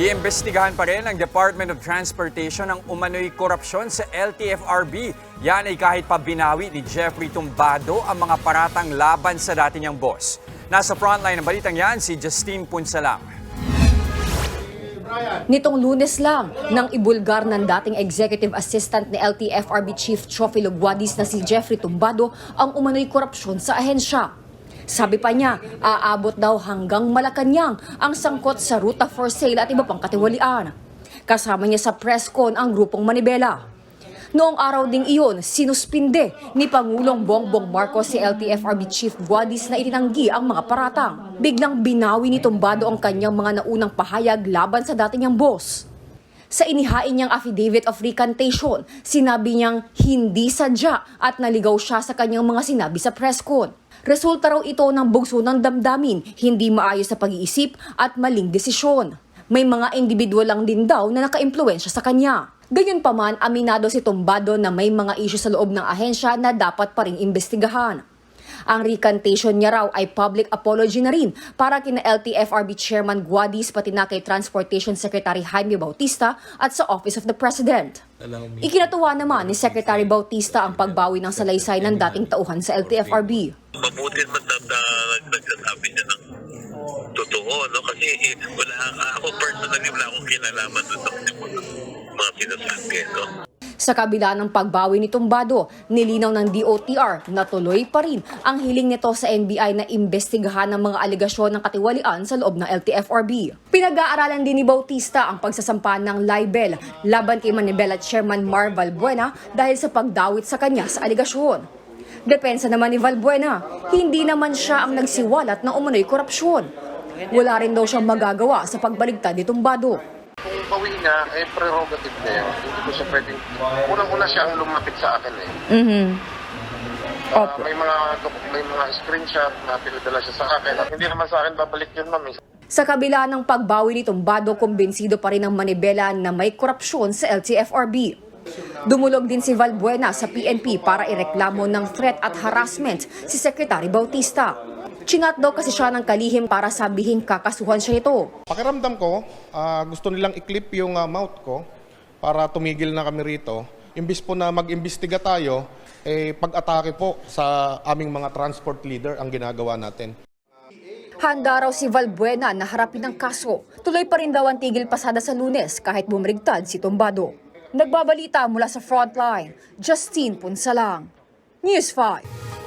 Iimbestigahan pa rin ng Department of Transportation ang umano'y korupsyon sa LTFRB. Yan ay kahit pa binawi ni Jeffrey Tumbado ang mga paratang laban sa dati niyang boss. Nasa frontline ng balitang yan si Justine Punsalang. Nitong lunes lang, nang ibulgar ng dating executive assistant ni LTFRB Chief Chofilo Guadis na si Jeffrey Tumbado ang umano'y korupsyon sa ahensya. Sabi pa niya, aabot daw hanggang Malacanang ang sangkot sa ruta for sale at iba pang katiwalian. Kasama niya sa press con ang grupong Manibela. Noong araw ding iyon, sinuspinde ni Pangulong Bongbong Marcos si LTFRB Chief Guadis na itinanggi ang mga paratang. Biglang binawi ni Tumbado ang kanyang mga naunang pahayag laban sa dati niyang boss. Sa inihain niyang affidavit of recantation, sinabi niyang hindi sadya at naligaw siya sa kanyang mga sinabi sa press con. Resulta raw ito ng bugso ng damdamin, hindi maayos sa pag-iisip at maling desisyon. May mga individual lang din daw na nakaimpluwensya sa kanya. Gayunpaman, aminado si Tumbado na may mga isyu sa loob ng ahensya na dapat pa rin imbestigahan. Ang recantation niya raw ay public apology na rin para kina LTFRB Chairman Guadis pati na kay Transportation Secretary Jaime Bautista at sa Office of the President. Ikinatuwa naman ni Secretary Bautista ang pagbawi ng salaysay ng dating tauhan sa LTFRB. mabuti at na nagsasabi niya ng totoo, no? Kasi eh, wala, ako personally wala akong kinalaman doon sa mga, mga sinasabi, no? Sa kabila ng pagbawi ni Tumbado, nilinaw ng DOTR na tuloy pa rin ang hiling nito sa NBI na imbestigahan ng mga aligasyon ng katiwalian sa loob ng LTFRB. Pinag-aaralan din ni Bautista ang pagsasampa ng libel laban kay Manibela Chairman Mar Valbuena dahil sa pagdawit sa kanya sa aligasyon. Depensa naman ni Valbuena, hindi naman siya ang nagsiwalat ng umano'y korupsyon. Wala rin daw siyang magagawa sa pagbaligtad ni Tumbado. Kung bawi niya, eh, prerogative na yun. Hindi ko siya pwedeng... Unang-una siya ang lumapit sa akin eh. Mhm. Ah, may mga may mga screenshot na pinadala siya sa akin. At hindi naman sa akin babalik yun, ma'am. eh. Sa kabila ng pagbawi ni Tumbado, kumbinsido pa rin ang Manibela na may korupsyon sa LTFRB. Dumulog din si Valbuena sa PNP para ireklamo ng threat at harassment si Secretary Bautista. Chinat daw kasi siya ng kalihim para sabihin kakasuhan siya ito. Pakiramdam ko, ah, gusto nilang i-clip yung ah, mouth ko para tumigil na kami rito. Imbis po na mag-imbestiga tayo, eh, pag-atake po sa aming mga transport leader ang ginagawa natin. Handa raw si Valbuena na harapin ang kaso. Tuloy pa rin daw ang tigil pasada sa lunes kahit bumrigtad si Tumbado. Nagbabalita mula sa frontline, Justine Punsalang. News 5.